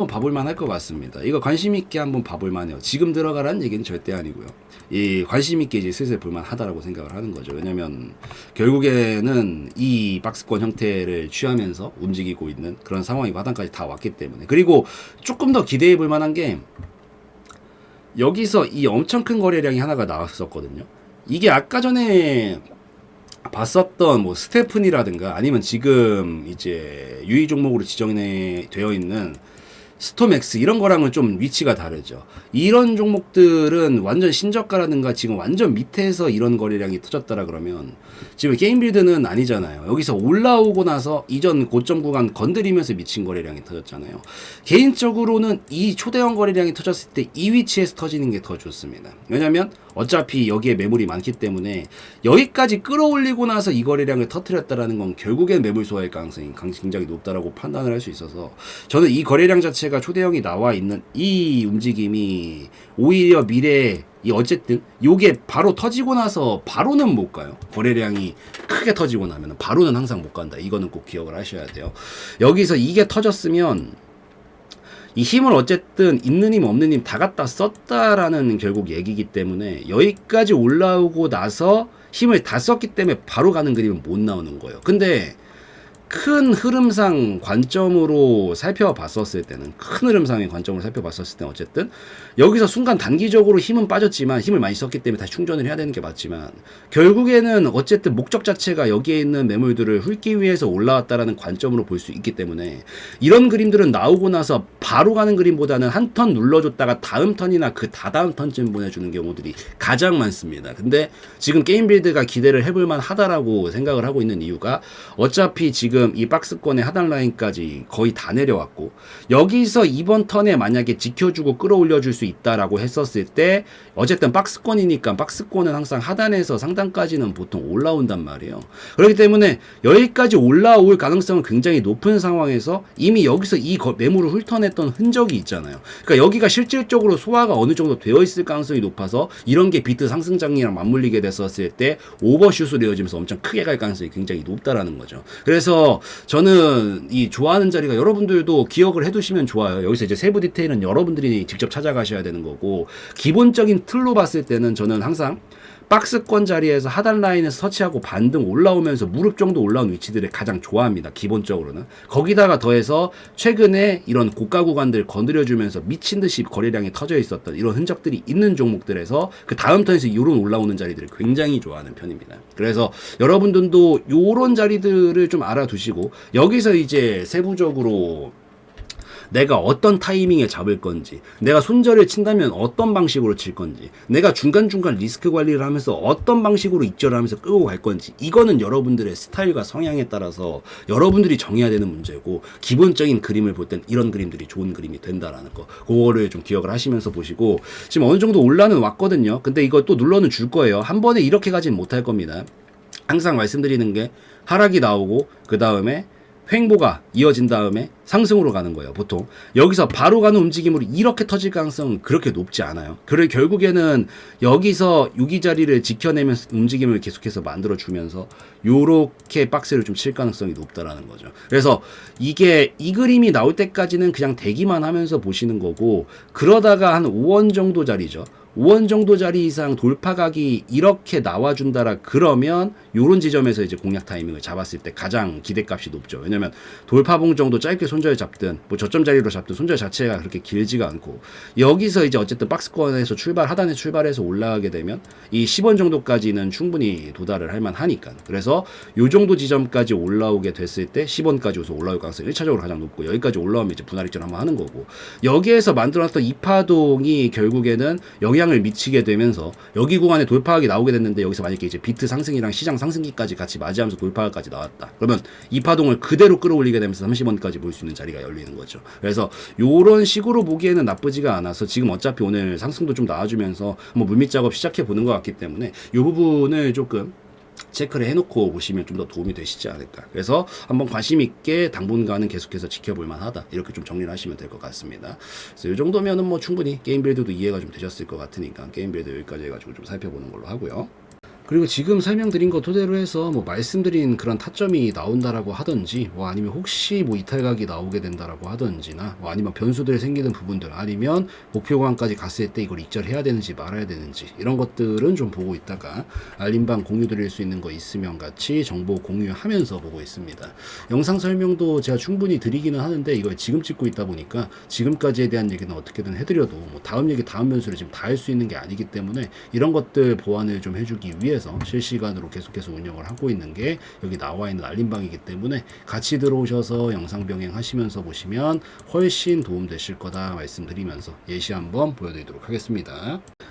한번 봐볼 만 할 것 같습니다. 이거 관심 있게 한번 봐볼 만 해요. 지금 들어가라는 얘기는 절대 아니고요. 이 관심 있게 이제 슬슬 볼만 하다라고 생각을 하는 거죠. 왜냐면 결국에는 이 박스권 형태를 취하면서 움직이고 있는 그런 상황이고 하단까지 다 왔기 때문에 그리고 조금 더 기대해 볼 만한 게 여기서 이 엄청 큰 거래량이 하나가 나왔었거든요. 이게 아까 전에 봤었던 뭐 스테픈이라든가 아니면 지금 이제 유의 종목으로 지정이 되어 있는 스톰엑스 이런 거랑은 좀 위치가 다르죠. 이런 종목들은 완전 신저가라든가 지금 완전 밑에서 이런 거래량이 터졌다라 그러면 지금 게임 빌드는 아니잖아요. 여기서 올라오고 나서 이전 고점 구간 건드리면서 미친 거래량이 터졌잖아요. 개인적으로는 이 초대형 거래량이 터졌을 때 이 위치에서 터지는 게 더 좋습니다. 왜냐면 어차피 여기에 매물이 많기 때문에 여기까지 끌어올리고 나서 이 거래량을 터트렸다라는 건 결국엔 매물 소화의 가능성이 강- 굉장히 높다라고 판단을 할 수 있어서 저는 이 거래량 자체가 초대형이 나와 있는 이 움직임이 오히려 미래에 이 어쨌든 요게 바로 터지고 나서 바로는 못 가요. 거래량이 크게 터지고 나면 바로는 항상 못 간다. 이거는 꼭 기억을 하셔야 돼요. 여기서 이게 터졌으면 이 힘을 어쨌든 있는 힘 없는 힘 다 갖다 썼다라는 결국 얘기기 때문에 여기까지 올라오고 나서 힘을 다 썼기 때문에 바로 가는 그림은 못 나오는 거예요. 근데 큰 흐름상 관점으로 살펴봤었을 때는 큰 흐름상의 관점으로 살펴봤었을 때는 어쨌든 여기서 순간 단기적으로 힘은 빠졌지만 힘을 많이 썼기 때문에 다시 충전을 해야 되는 게 맞지만 결국에는 어쨌든 목적 자체가 여기에 있는 매물들을 훑기 위해서 올라왔다라는 관점으로 볼 수 있기 때문에 이런 그림들은 나오고 나서 바로 가는 그림보다는 한 턴 눌러줬다가 다음 턴이나 그 다다음 턴쯤 보내주는 경우들이 가장 많습니다. 근데 지금 게임 빌드가 기대를 해볼 만 하다라고 생각을 하고 있는 이유가 어차피 지금 이 박스권의 하단 라인까지 거의 다 내려왔고 여기서 이번 턴에 만약에 지켜주고 끌어올려 줄 수 있다라고 했었을 때 어쨌든 박스권이니까 박스권은 항상 하단에서 상단까지는 보통 올라온단 말이에요. 그렇기 때문에 여기까지 올라올 가능성은 굉장히 높은 상황에서 이미 여기서 이 거- 매물을 훑어냈던 흔적이 있잖아요. 그러니까 여기가 실질적으로 소화가 어느 정도 되어 있을 가능성이 높아서 이런 게 비트 상승장이랑 맞물리게 됐었을 때 오버슛을 이어지면서 엄청 크게 갈 가능성이 굉장히 높다라는 거죠. 그래서 저는 이 좋아하는 자리가 여러분들도 기억을 해두시면 좋아요. 여기서 이제 세부 디테일은 여러분들이 직접 찾아가셔야 되는 거고 기본적인 틀로 봤을 때는 저는 항상 박스권 자리에서 하단 라인에서 서치하고 반등 올라오면서 무릎 정도 올라온 위치들을 가장 좋아합니다. 기본적으로는. 거기다가 더해서 최근에 이런 고가 구간들 건드려주면서 미친 듯이 거래량이 터져 있었던 이런 흔적들이 있는 종목들에서 그 다음 턴에서 이런 올라오는 자리들을 굉장히 좋아하는 편입니다. 그래서 여러분들도 요런 자리들을 좀 알아두시고 여기서 이제 세부적으로 내가 어떤 타이밍에 잡을 건지, 내가 손절을 친다면 어떤 방식으로 칠 건지, 내가 중간중간 리스크 관리를 하면서 어떤 방식으로 입절을 하면서 끌고 갈 건지, 이거는 여러분들의 스타일과 성향에 따라서 여러분들이 정해야 되는 문제고, 기본적인 그림을 볼 땐 이런 그림들이 좋은 그림이 된다라는 거, 그거를 좀 기억을 하시면서 보시고, 지금 어느 정도 올라는 왔거든요. 근데 이거 또 눌러는 줄 거예요. 한 번에 이렇게 가진 못할 겁니다. 항상 말씀드리는 게 하락이 나오고, 그 다음에 횡보가 이어진 다음에 상승으로 가는 거예요, 보통. 여기서 바로 가는 움직임으로 이렇게 터질 가능성은 그렇게 높지 않아요. 그래, 결국에는 여기서 유기 자리를 지켜내면서 움직임을 계속해서 만들어주면서 요렇게 박스를 좀 칠 가능성이 높다라는 거죠. 그래서 이게 이 그림이 나올 때까지는 그냥 대기만 하면서 보시는 거고, 그러다가 한 5원 정도 자리죠. 5원 정도 자리 이상 돌파각이 이렇게 나와준다라 그러면 요런 지점에서 이제 공략 타이밍을 잡았을 때 가장 기대값이 높죠. 왜냐면 돌파봉 정도 짧게 손절 잡든 뭐 저점 자리로 잡든 손절 자체가 그렇게 길지가 않고 여기서 이제 어쨌든 박스권에서 출발 하단에 출발해서 올라가게 되면 이 10원 정도까지는 충분히 도달을 할 만하니까 그래서 요 정도 지점까지 올라오게 됐을 때 10원까지 우선 올라올 가능성이 1차적으로 가장 높고 여기까지 올라오면 이제 분할 입절 한번 하는 거고 여기에서 만들어놨던 이 파동이 결국에는 영향 을 미치게 되면서 여기 구간에 돌파하기 나오게 됐는데 여기서 만약에 이제 비트 상승이랑 시장 상승기까지 같이 맞이하면서 돌파까지 나왔다. 그러면 이 파동을 그대로 끌어올리게 되면서 30원까지 볼 수 있는 자리가 열리는 거죠. 그래서 요런 식으로 보기에는 나쁘지가 않아서 지금 어차피 오늘 상승도 좀 나와주면서 뭐 물밑 작업 시작해 보는 것 같기 때문에 요 부분을 조금 체크를 해놓고 보시면 좀 더 도움이 되시지 않을까. 그래서 한번 관심 있게 당분간은 계속해서 지켜볼 만하다. 이렇게 좀 정리를 하시면 될 것 같습니다. 그래서 이 정도면은 뭐 충분히 게임 빌드도 이해가 좀 되셨을 것 같으니까 게임 빌드 여기까지 해가지고 좀 살펴보는 걸로 하고요. 그리고 지금 설명드린 거 토대로 해서 뭐 말씀드린 그런 타점이 나온다라고 하든지 뭐 아니면 혹시 뭐 이탈각이 나오게 된다라고 하든지나 뭐 아니면 변수들이 생기는 부분들 아니면 목표 구간까지 갔을 때 이걸 익절해야 되는지 말아야 되는지 이런 것들은 좀 보고 있다가 알림방 공유 드릴 수 있는 거 있으면 같이 정보 공유하면서 보고 있습니다. 영상 설명도 제가 충분히 드리기는 하는데 이걸 지금 찍고 있다 보니까 지금까지에 대한 얘기는 어떻게든 해드려도 뭐 다음 얘기 다음 변수를 지금 다 할 수 있는 게 아니기 때문에 이런 것들 보완을 좀 해주기 위해 서 실시간으로 계속해서 운영을 하고 있는 게 여기 나와 있는 알림방이기 때문에 같이 들어오셔서 영상 병행 하시면서 보시면 훨씬 도움 되실 거다 말씀드리면서 예시 한번 보여드리도록 하겠습니다.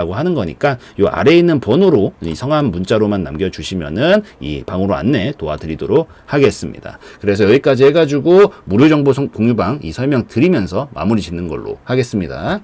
하는 거니까 요 아래에 있는 번호로 이 성함 문자로만 남겨주시면은 이 방으로 안내 도와드리도록 하겠습니다. 그래서 여기까지 해가지고 무료 정보 성- 공유방 이 설명 드리면서 마무리 짓는 걸로 하겠습니다.